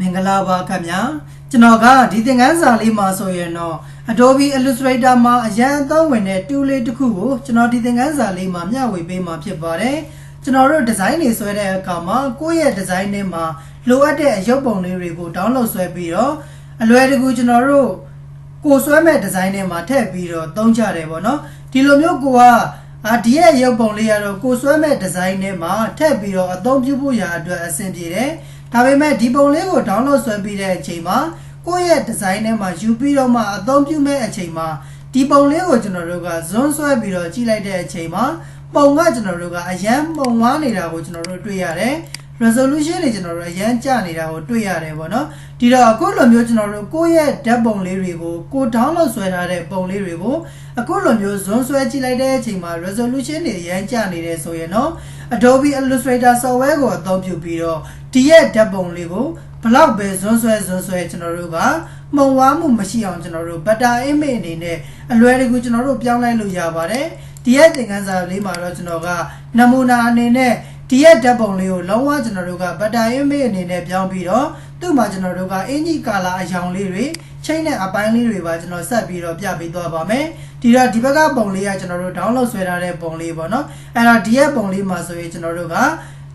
မင်္ဂလာပါခင်ဗျာကျွန်တော်ကဒီသင်ခန်းစာလေးမှာဆိုရင်တော့ Adobe Illustrator မှာအရန်အသုံးဝင်တဲ့ tool လေးတစ်ခုကိုကျွန်တော်ဒီသင်ခန်းစာလေးမှာမျှဝေပေးမှာဖြစ်ပါတယ်ကျွန်တော်တို့ဒီဇိုင်းတွေဆွဲတဲ့အခါမှာကိုယ့်ရဲ့ဒီဇိုင်းတွေမှာလိုအပ်တဲ့အရုပ်ပုံလေးတွေကို download ဆွဲပြီးတော့အလွယ်တကူကျွန်တော်တို့ကိုယ်ဆွဲမဲ့ဒီဇိုင်းတွေမှာထည့်ပြီးတော့သုံးကြတယ်ပေါ့နော်ဒီလိုမျိုးကိုကအာဒီရဲ့ရုပ်ပုံလေးကတော့ကိုယ်ဆွဲမဲ့ဒီဇိုင်းတွေမှာထည့်ပြီးတော့အသုံးပြုဖို့ရာအတွက်အဆင်ပြေတယ် ဒါပေမဲ့ဒီပုံလေးကို download ဆွဲပြီးတဲ့အချိန်မှာကိုယ့်ရဲ့ဒီဇိုင်းထဲမှာယူပြီးတော့မှအသုံးပြုမဲ့အချိန်မှာဒီပုံလေးကိုကျွန်တော်တို့ကဇွန်းဆွဲပြီးတော့ကြည့်လိုက်တဲ့အချိန်မှာပုံကကျွန်တော်တို့ကအရန်ပုံဝါနေတာကိုကျွန်တော်တို့တွေ့ရတယ် resolution တွေကျွန်တော်တို့အရန်ကျနေတာကိုတွေ့ရတယ်ပေါ့နော်ဒီတော့အခုလိုမျိုးကျွန်တော်တို့ကိုယ့်ရဲ့ဓာတ်ပုံလေးတွေကိုကို download ဆွဲထားတဲ့ပုံလေးတွေကိုအခုလိုမျိုးဇွန်းဆွဲကြည့်လိုက်တဲ့အချိန်မှာ resolution တွေအရန်ကျနေတယ်ဆိုရင်တော့ Adobe Illustrator software ကိုအသုံးပြုပြီးတော့ဒီရဲ့ဓာတ်ပုံလေးကိုဘလောက်ပဲဇွန်းဆွဲဇွန်းဆွဲကျွန်တော်တို့ကမှုံဝါမှုမရှိအောင်ကျွန်တော်တို့ butter image အနေနဲ့အလွယ်တကူကျွန်တော်တို့ပြောင်းလဲလို့ရပါတယ်ဒီရဲ့သင်ခန်းစာလေးမှာတော့ကျွန်တော်ကနမူနာအနေနဲ့ ဒီရဲ့ဓာတ်ပုံလေးကိုလုံးဝကျွန်တော်တို့က butter image အနေနဲ့ပြောင်းပြီးတော့သူ့မှာကျွန်တော်တို့ကအင်ကြီးကာလာအယောင်လေးတွေချိန်နဲ့အပိုင်းလေးတွေပါကျွန်တော်ဆက်ပြီးတော့ပြပေးသွားပါမယ်ဒီတော့ဒီဘက်ကပုံလေးကကျွန်တော်တို့ download ဆွဲထားတဲ့ပုံလေးပေါ့နော်အဲ့တော့ဒီရဲ့ပုံလေးမှာဆိုရင်ကျွန်တော်တို့က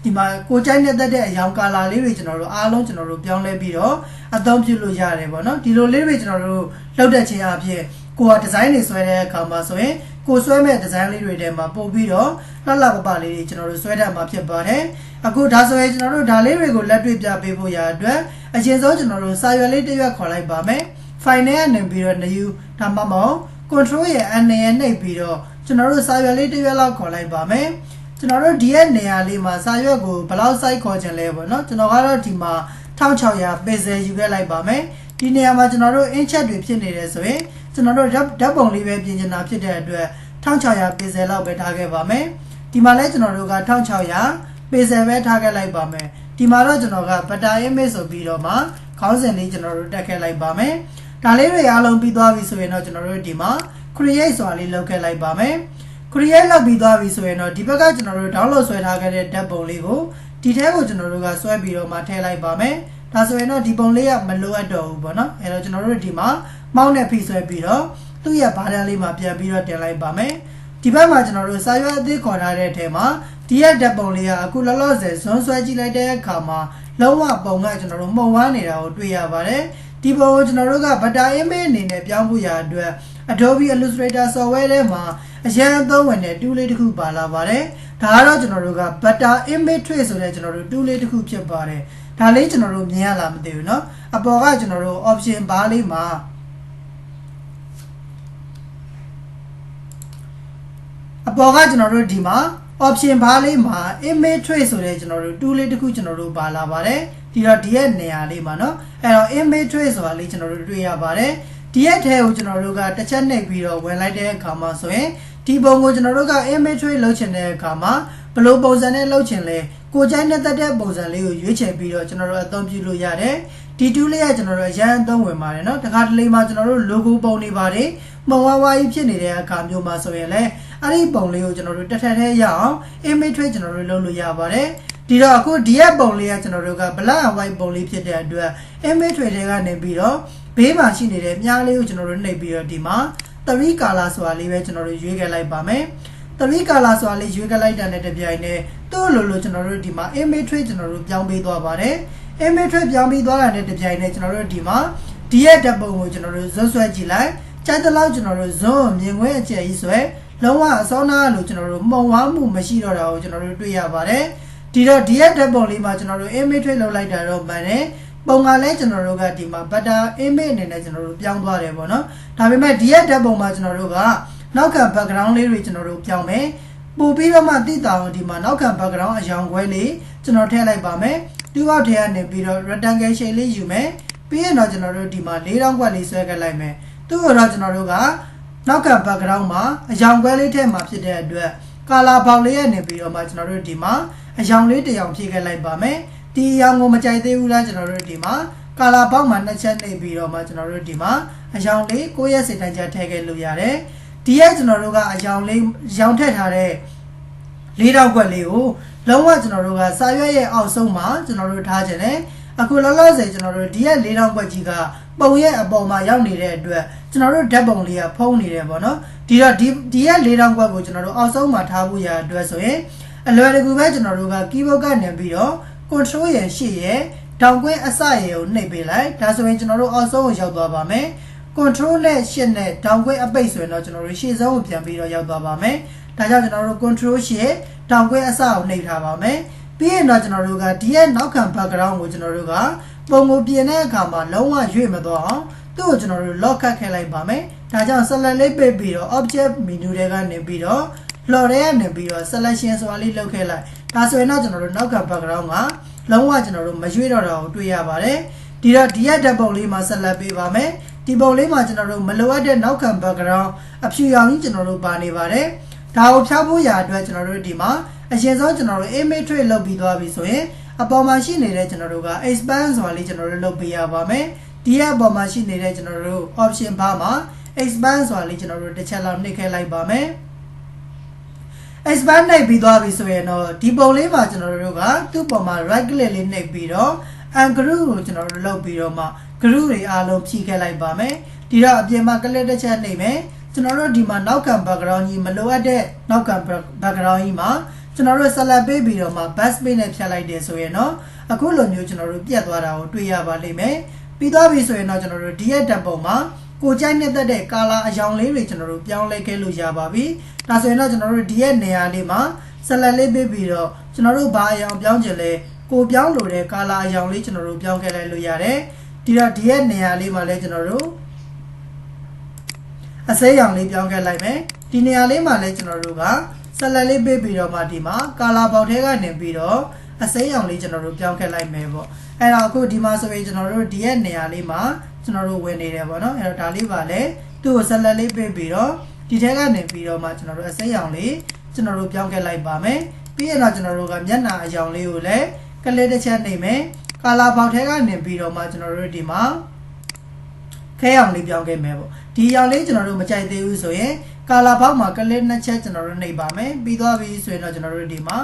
ဒီမှာကိုကြိုက်နေတတ်တဲ့အယောင်ကာလာလေးတွေကျွန်တော်တို့အားလုံးကျွန်တော်တို့ပြောင်းလဲပြီးတော့အသုံးပြုလို့ရတယ်ပေါ့နော်ဒီလိုလေးတွေကျွန်တော်တို့လောက်တဲ့ခြင်းအဖြစ်ကိုကဒီဇိုင်းတွေဆွဲတဲ့အခါမှာဆိုရင် ကိုဆွဲမဲ့ဒီဇိုင်းလေးတွေထဲမှာပို့ပြီးတော့လှလှပပလေးတွေကျွန်တော်တို့ဆွဲတတ်မှာဖြစ်ပါတယ်အခုဒါဆိုရင်ကျွန်တော်တို့ဒါလေးတွေကိုလက်တွေ့ပြပေးဖို့ရာအတွက်အရင်ဆုံးကျွန်တော်တို့စာရွက်လေးတစ်ရွက်ခေါ်လိုက်ပါမယ် file နဲ့နေပြီးတော့ new ဒါမှမဟုတ် control ရဲ့ n နဲ့နှိပ်ပြီးတော့ကျွန်တော်တို့စာရွက်လေးတစ်ရွက်လောက်ခေါ်လိုက်ပါမယ်ကျွန်တော်တို့ဒီရဲ့နေရာလေးမှာစာရွက်ကိုဘယ်လောက် size ခေါ်ချင်လဲပေါ့နော်ကျွန်တော်ကတော့ဒီမှာ1600 pixel ယူခဲ့လိုက်ပါမယ်ဒီနေရာမှာကျွန်တော်တို့ inch ချက်တွေဖြစ်နေတယ်ဆိုရင် ကျွန်တော်တို့ဓာတ်ပုံလေးပဲပြင်ချင်တာဖြစ်တဲ့အတွက်1600 pixel လောက်ပဲထားခဲ့ပါမယ်ဒီမှာလဲကျွန်တော်တို့က1600 pixel ပဲထားခဲ့လိုက်ပါမယ်ဒီမှာတော့ကျွန်တော်က butter image ဆိုပြီးတော့မှခေါင်းစဉ်လေးကျွန်တော်တို့တက်ခဲ့လိုက်ပါမယ်ဒါလေးတွေအားလုံးပြီးသွားပြီဆိုရင်တော့ကျွန်တော်တို့ဒီမှာ create ဆိုတာလေးလုပ်ခဲ့လိုက်ပါမယ် create လုပ်ပြီးသွားပြီဆိုရင်တော့ဒီဘက်ကကျွန်တော်တို့ download ဆွဲထားခဲ့တဲ့ဓာတ်ပုံလေးကိုဒီထဲကိုကျွန်တော်တို့ကဆွဲပြီးတော့မှထည့်လိုက်ပါမယ်ဒါဆိုရင်တော့ဒီပုံလေးကမလိုအပ်တော့ဘူးပေါ့နော်အဲတော့ကျွန်တော်တို့ဒီမှာ မောင်းနဲ့ဖိဆွဲပြီးတော့သူ့ရဲ့ဘာတန်းလေးမှာပြန်ပြီးတော့တင်လိုက်ပါမယ်ဒီဘက်မှာကျွန်တော်တို့စာရွက်အသေးခေါ်ထားတဲ့အထဲမှာဒီရဲ့ဓာတ်ပုံလေးကအခုလောလောဆယ်ဇွန်းဆွဲကြည့်လိုက်တဲ့အခါမှာလုံးဝပုံကကျွန်တော်တို့မှုံဝါနေတာကိုတွေ့ရပါတယ်ဒီပုံကိုကျွန်တော်တို့က butter image အနေနဲ့ပြောင်းဖို့ရာအတွက် Adobe Illustrator software ထဲမှာအရန်အသုံးဝင်တဲ့ tool လေးတစ်ခုပါလာပါတယ်ဒါကတော့ကျွန်တော်တို့က butter image trace ဆိုတဲ့ကျွန်တော်တို့ tool လေးတစ်ခုဖြစ်ပါတယ်ဒါလေးကျွန်တော်တို့မြင်ရလားမသိဘူးเนาะအပေါ်ကကျွန်တော်တို့ option bar လေးမှာ အပေါ်ကကျွန်တော်တို့ဒီမှာ option bar လေးမှာ image trace ဆိုတဲ့ကျွန်တော်တို့ tool လေးတစ်ခုကျွန်တော်တို့ပါလာပါတယ်ဒီတော့ဒီရဲ့နေရာလေးမှာเนาะအဲ့တော့ image trace ဆိုတာလေးကျွန်တော်တို့တွေ့ရပါတယ်ဒီရက်ထဲကိုကျွန်တော်တို့ကတစ်ချက်နှိပ်ပြီးတော့ဝင်လိုက်တဲ့အခါမှာဆိုရင်ဒီပုံကိုကျွန်တော်တို့က image trace လုပ်ချင်တဲ့အခါမှာဘယ်လိုပုံစံနဲ့လုပ်ချင်လဲကိုကြိုက်တဲ့တက်တဲ့ပုံစံလေးကိုရွေးချယ်ပြီးတော့ကျွန်တော်တို့အသုံးပြုလို့ရတယ်ဒီ tool လေးကကျွန်တော်တို့အရန်အသုံးဝင်ပါတယ်เนาะတခါတလေမှာကျွန်တော်တို့ logo ပုံနေပါတယ်မဝါဝါကြီးဖြစ်နေတဲ့အခါမျိုးမှာဆိုရင်လည်း အဲ့ဒီပုံလေးကိုကျွန်တော်တို့တက်ထက်ထဲရအောင် image trace ကျွန်တော်တို့လုပ်လို့ရပါတယ်ဒီတော့အခုဒီရက်ပုံလေးကကျွန်တော်တို့က black and white ပုံလေးဖြစ်တဲ့အတွက် image trace တွေကနေပြီးတော့ဘေးမှာရှိနေတဲ့မြားလေးကိုကျွန်တော်တို့နှိပ်ပြီးတော့ဒီမှာ3 color ဆိုတာလေးပဲကျွန်တော်တို့ရွေးခဲ့လိုက်ပါမယ်3 color ဆိုတာလေးရွေးခဲ့လိုက်တာနဲ့တပြိုင်နက်သူ့လိုလိုကျွန်တော်တို့ဒီမှာ image trace ကျွန်တော်တို့ပြောင်းပေးသွားပါတယ် image trace ပြောင်းပေးသွားတာနဲ့တပြိုင်နက်ကျွန်တော်တို့ဒီမှာဒီရဲ့ဓာတ်ပုံကိုကျွန်တော်တို့ဇွတ်ဆွဲကြည့်လိုက်ကြိုက်တဲ့လောက်ကျွန်တော်တို့ဇွတ်မြင်ခွင့်အကျယ်ကြီးဆွဲ လုံးဝအစောနာလို့ကျွန်တော်တို့မှုံဝါမှုမရှိတော့တာကိုကျွန်တော်တို့တွေ့ရပါတယ်ဒီတော့ဒီရဲ့ဓာတ်ပုံလေးမှာကျွန်တော်တို့ image trace လုပ်လိုက်တာတော့မှန်တယ်ပုံကလည်းကျွန်တော်တို့ကဒီမှာ butter image အနေနဲ့ကျွန်တော်တို့ပြောင်းသွားတယ်ပေါ့နော်ဒါပေမဲ့ဒီရဲ့ဓာတ်ပုံမှာကျွန်တော်တို့ကနောက်ခံ background လေးတွေကျွန်တော်တို့ပြောင်းမယ်ပို့ပြီးတော့မှတိတာအောင်ဒီမှာနောက်ခံ background အရောင်ခွဲလေးကျွန်တော်ထည့်လိုက်ပါမယ်တူအောက်ထဲကနေပြီးတော့ rectangle shape လေးယူမယ်ပြီးရင်တော့ကျွန်တော်တို့ဒီမှာ၄တောင်းကွက်လေးဆွဲခဲ့လိုက်မယ်သူ့ကိုတော့ကျွန်တော်တို့က နောက်ခံ background မှာအရောင်ခွဲလေးထည့်မှာဖြစ်တဲ့အတွက် color ဘောင်လေးရနေပြီးတော့မှကျွန်တော်တို့ဒီမှာအရောင်လေးတစ်ရောင်ဖြည့်ခဲ့လိုက်ပါမယ်ဒီအရောင်ကိုမကြိုက်သေးဘူးလားကျွန်တော်တို့ဒီမှာကာလာပေါက်မှာနှစ်ချက်နှိပ်ပြီးတော့မှကျွန်တော်တို့ဒီမှာအယောင်လေးကိုယ့်ရဲ့စိတ်တိုင်းချက်ထည့်ခဲ့လို့ရတယ်ဒီရဲ့ကျွန်တော်တို့ကအယောင်လေးရောင်ထည့်ထားတဲ့လေးတောက်ခွက်လေးကိုလုံးဝကျွန်တော်တို့ကစာရွက်ရဲ့အောက်ဆုံးမှာကျွန်တော်တို့ထားခြင်းနဲ့အခုလောလောဆယ်ကျွန်တော်တို့ဒီရက်၄တောင်ဘက်ကြီးက ပုံရဲ့အပေါ်မှာရောက်နေတဲ့အတွက်ကျွန်တော်တို့ဓာတ်ပုံလေးကဖုံးနေတယ်ပေါ့နော်ဒီတော့ဒီဒီရက်၄တောင်ဘက်ကိုကျွန်တော်တို့အောက်ဆုံးမှာထားဖို့ရအတွက်ဆိုရင်အလွယ်တကူပဲကျွန်တော်တို့က keyboard ကနေပြီးတော့ control ရဲ့ရှေ့ရဲ့တောင်ကွင်းအစရဲ့ကိုနှိပ်ပေးလိုက်ဒါဆိုရင်ကျွန်တော်တို့အောက်ဆုံးကိုရောက်သွားပါမယ် control နဲ့ရှစ်နဲ့တောင်ကွင်းအပိတ်ဆိုရင်တော့ကျွန်တော်တို့ရှေ့ဆုံးကိုပြန်ပြီးတော့ရောက်သွားပါမယ်ဒါကြောင့်ကျွန်တော်တို့ control ရှစ်တောင်ကွင်းအစကိုနှိပ်ထားပါမယ်ပြီးရင်တော့ကျွန်တော်တို့ကဒီရဲ့နောက်ခံ background ကိုကျွန်တော်တို့က ပုံကိုပြင်တဲ့အခါမှာလုံးဝရွေ့မသွားအောင်သူ့ကိုကျွန်တော်တို့ lock ခတ်ခဲ့လိုက်ပါမယ်ဒါကြောင့် select လေးပိတ်ပြီးတော့ object menu တွေကနေပြီးတော့ floor တွေကနေပြီးတော့ selection ဆိုတာလေးလုပ်ခဲ့လိုက်ဒါဆိုရင်တော့ကျွန်တော်တို့နောက်က background ကလုံးဝကျွန်တော်တို့မရွေ့တော့တာကိုတွေ့ရပါတယ်ဒီတော့ဒီရက်ဓာတ်ပုံလေးမှာ select ပေးပါမယ်ဒီပုံလေးမှာကျွန်တော်တို့မလိုအပ်တဲ့နောက်ခံ background အဖြူရောင်ကြီးကျွန်တော်တို့ပါနေပါတယ်ဒါကိုဖြောက်ဖို့ရာအတွက်ကျွန်တော်တို့ဒီမှာအရင်ဆုံးကျွန်တော်တို့ image trace လုပ်ပြီးသွားပြီဆိုရင် အပေါ်မှာရှိနေတဲ့ကျွန်တော်တို့က expand ဆိုတာလေးကျွန်တော်တို့လုပ်ပေးရပါမယ်ဒီရဲ့အပေါ်မှာရှိနေတဲ့ကျွန်တော်တို့ option bar မှာ expand ဆိုတာလေးကျွန်တော်တို့တစ်ချက်လောက်နှိပ်ခဲ့လိုက်ပါမယ် expand နှိပ်ပြီးသွားပြီဆိုရင်တော့ဒီပုံလေးမှာကျွန်တော်တို့ကသူ့ပေါ်မှာ right click လေးနှိပ်ပြီးတော့ ungroup ကိုကျွန်တော်တို့လုပ်ပြီးတော့မှ group တွေအားလုံးဖြည့်ခဲ့လိုက်ပါမယ်ဒီတော့အပြင်မှာ click တစ်ချက်နှိပ်မယ်ကျွန်တော်တို့ဒီမှာနောက်ခံ background ကြီးမလိုအပ်တဲ့နောက်ခံ background ကြီးမှာ ကျွန်တော်တို့ select ပေးပြီးတော့မှ bus page နဲ့ဖြတ်လိုက်တယ်ဆိုရင်တော့အခုလိုမျိုးကျွန်တော်တို့ပြတ်သွားတာကိုတွေ့ရပါလိမ့်မယ်ပြီးသွားပြီဆိုရင်တော့ကျွန်တော်တို့ဒီရဲ့တပ်ပုံမှာကိုကြိုက်နေတဲ့တဲ့ကာလာအယောင်လေးတွေကျွန်တော်တို့ပြောင်းလဲခဲ့လို့ရပါပြီ။ဒါဆိုရင်တော့ကျွန်တော်တို့ဒီရဲ့နေရာလေးမှာဆက်လက်လေးပေးပြီးတော့ကျွန်တော်တို့ဘာအယောင်ပြောင်းချင်လဲကိုပြောင်းလို့တဲ့ကာလာအယောင်လေးကျွန်တော်တို့ပြောင်းခဲ့လိုက်လို့ရတယ်။ဒီတော့ဒီရဲ့နေရာလေးမှာလည်းကျွန်တော်တို့အစိမ်းရောင်လေးပြောင်းခဲ့လိုက်မယ်။ဒီနေရာလေးမှာလည်းကျွန်တော်တို့က ဆက်လက်လေးပေးပြီးတော့မှဒီမှာကာလာပေါက်ထဲကနေပြီးတော့အစိမ်းရောင်လေးကျွန်တော်တို့ပြောင်းခဲ့လိုက်မယ်ပေါ့။အဲ့တော့အခုဒီမှာဆိုရင်ကျွန်တော်တို့ဒီရဲ့နေရာလေးမှာကျွန်တော်တို့ဝင်နေတယ်ပေါ့နော်အဲ့တော့ဒါလေးပါလဲသူ့ကိုဆက်လက်လေးပေးပြီးတော့ဒီထဲကနေပြီးတော့မှကျွန်တော်တို့အစိမ်းရောင်လေးကျွန်တော်တို့ပြောင်းခဲ့လိုက်ပါမယ်ပြီးရင်တော့ကျွန်တော်တို့ကမျက်နှာအရောင်လေးကိုလည်းကလေးတစ်ချက်နေမယ်ကာလာပေါက်ထဲကနေပြီးတော့မှကျွန်တော်တို့ဒီမှာခဲရောင်လေးပြောင်းခဲ့မယ်ပေါ့ဒီရောင်လေးကျွန်တော်တို့မကြိုက်သေးဘူးဆိုရင် ကာလာပေါက်မှာကလေးနှစ်ချက်ကျွန်တော်တို့နှိပ်ပါမယ်ပြီးသွားပြီဆိုရင်တော့ကျွန်တော်တို့ဒီမှာ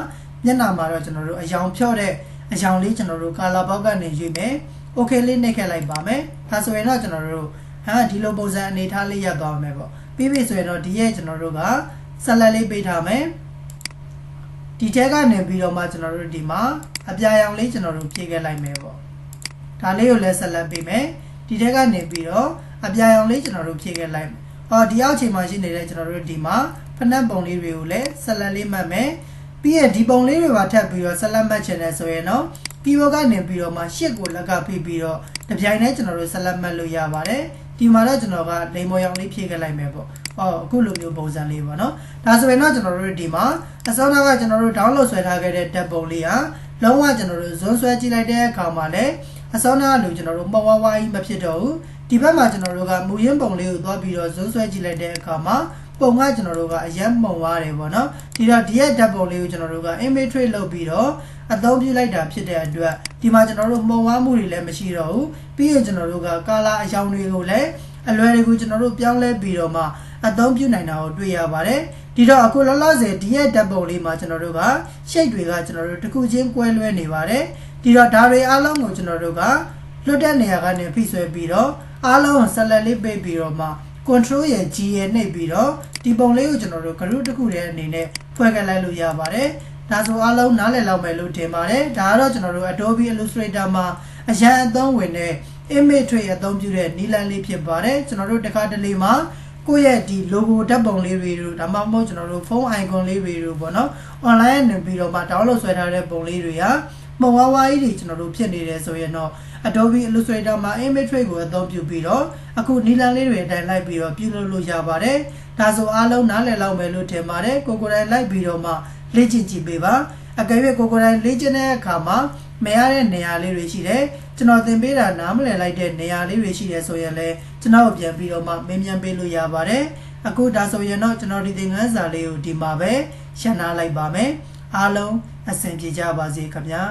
မျက်နှာမှာတော့ကျွန်တော်တို့အယောင်ဖြော့တဲ့အယောင်လေးကျွန်တော်တို့ကာလာပေါက်ကနေရွေးမယ် okay လေးနှိပ်ခဲ့လိုက်ပါမယ်ဒါဆိုရင်တော့ကျွန်တော်တို့ဟာဒီလိုပုံစံအနေထားလေးရပ်သွားမယ်ပေါ့ပြီးပြီဆိုရင်တော့ဒီရဲ့ကျွန်တော်တို့ကဆက်လက်လေးပေးထားမယ်ဒီထဲကနေပြီးတော့မှကျွန်တော်တို့ဒီမှာအပြာရောင်လေးကျွန်တော်တို့ဖြည့်ခဲ့လိုက်မယ်ပေါ့ဒါလေးကိုလည်းဆက်လက်ပေးမယ်ဒီထဲကနေပြီးတော့အပြာရောင်လေးကျွန်တော်တို့ဖြည့်ခဲ့လိုက် မယ်ဟောဒီအောက်ချိန်မှာရှိနေတဲ့ကျွန်တော်တို့ဒီမှာဖနက်ပုံလေးတွေကိုလည်းဆက်လက်လေးမှတ်မယ်ပြီးရင်ဒီပုံလေးတွေပါထပ်ပြီးတော့ဆက်လက်မှတ်ချင်တယ်ဆိုရင်တော့ keyboard ကနေပြီးတော့မှရှစ်ကိုလက်ကဖိပြီးတော့တပြိုင်တည်းကျွန်တော်တို့ဆက်လက်မှတ်လို့ရပါတယ်ဒီမှာတော့ကျွန်တော်ကလိမ်မော်ရောင်လေးဖြည့်ခဲ့လိုက်မယ်ပေါ့ဟောအခုလိုမျိုးပုံစံလေးပေါ့နော်ဒါဆိုရင်တော့ကျွန်တော်တို့ဒီမှာအစောကကျွန်တော်တို့ download ဆွဲထားခဲ့တဲ့ဓာတ်ပုံလေးဟာလုံးဝကျွန်တော်တို့ဇွန်းဆွဲကြည့်လိုက်တဲ့အခါမှာလည်း အစောကလိုကျွန်တော်တို့မဝဝါးကြီးမဖြစ်တော့ဘူးဒီဘက်မှာကျွန်တော်တို့ကမူရင်းပုံလေးကိုသွားပြီးတော့ဇွန်းဆွဲကြည့်လိုက်တဲ့အခါမှာပုံကကျွန်တော်တို့ကအရက်မှုံသွားတယ်ပေါ့နော်ဒီတော့ဒီရဲ့ဓာတ်ပုံလေးကိုကျွန်တော်တို့က image trace လုပ်ပြီးတော့အသုံးပြုလိုက်တာဖြစ်တဲ့အတွက်ဒီမှာကျွန်တော်တို့မှုံဝါးမှုတွေလည်းမရှိတော့ဘူးပြီးရင်ကျွန်တော်တို့ကကာလာအယောင်တွေကိုလည်းအလွယ်တကူကျွန်တော်တို့ပြောင်းလဲပြီးတော့မှအသုံးပြုနိုင်တာကိုတွေ့ရပါတယ်ဒီတော့အခုလောလောဆယ်ဒီရဲ့ဓာတ်ပုံလေးမှာကျွန်တော်တို့ကရှိတ်တွေကကျွန်တော်တို့တစ်ခုချင်းကွဲလွဲနေပါတယ် ဒီတော့ဒါတွေအားလုံးကိုကျွန်တော်တို့ကလွတ်တဲ့နေရာကနေဖိဆွဲပြီးတော့အားလုံးကိုဆက်လက်လေးပေးပြီးတော့မှ control ရဲ့ G ရဲ့နှိပ်ပြီးတော့ဒီပုံလေးကိုကျွန်တော်တို့ group တစ်ခုတည်းအနေနဲ့ဖွဲ့ခဲ့လိုက်လို့ရပါတယ်ဒါဆိုအားလုံးနားလည်လောက်မယ်လို့ထင်ပါတယ်ဒါကတော့ကျွန်တော်တို့ Adobe Illustrator မှာအရန်အသုံးဝင်တဲ့ image tray အသုံးပြုတဲ့နည်းလမ်းလေးဖြစ်ပါတယ်ကျွန်တော်တို့တစ်ခါတလေမှာကိုယ့်ရဲ့ဒီ logo ဓာတ်ပုံလေးတွေတို့ဒါမှမဟုတ်ကျွန်တော်တို့ဖုန်း icon လေးတွေတို့ပေါ့နော် online နေပြီးတော့မှ download ဆွဲထားတဲ့ပုံလေးတွေက မဝါးဝါးကြီးတွေကျွန်တော်တို့ဖြစ်နေတယ်ဆိုရင်တော့ Adobe Illustrator မှာ image tray ကိုအသုံးပြုပြီးတော့အခုနီလန်လေးတွေအတိုင်းလိုက်ပြီးတော့ပြုလုပ်လို့ရပါတယ်ဒါဆိုအားလုံးနားလည်လောက်မယ်လို့ထင်ပါတယ်ကိုကိုယ်တိုင်လိုက်ပြီးတော့မှလေ့ကျင့်ကြည့်ပေးပါအကယ်၍ကိုကိုယ်တိုင်လေ့ကျင့်တဲ့အခါမှာမရတဲ့နေရာလေးတွေရှိတယ်ကျွန်တော်သင်ပေးတာနားမလည်လိုက်တဲ့နေရာလေးတွေရှိတယ်ဆိုရင်လည်းကျွန်တော်ပြန်ပြီးတော့မှမင်းမြန်ပေးလို့ရပါတယ်အခုဒါဆိုရင်တော့ကျွန်တော်ဒီသင်ခန်းစာလေးကိုဒီမှာပဲရှင်းနာလိုက်ပါမယ်အားလုံး အဆင်ပြေကြပါစေခင်ဗျာ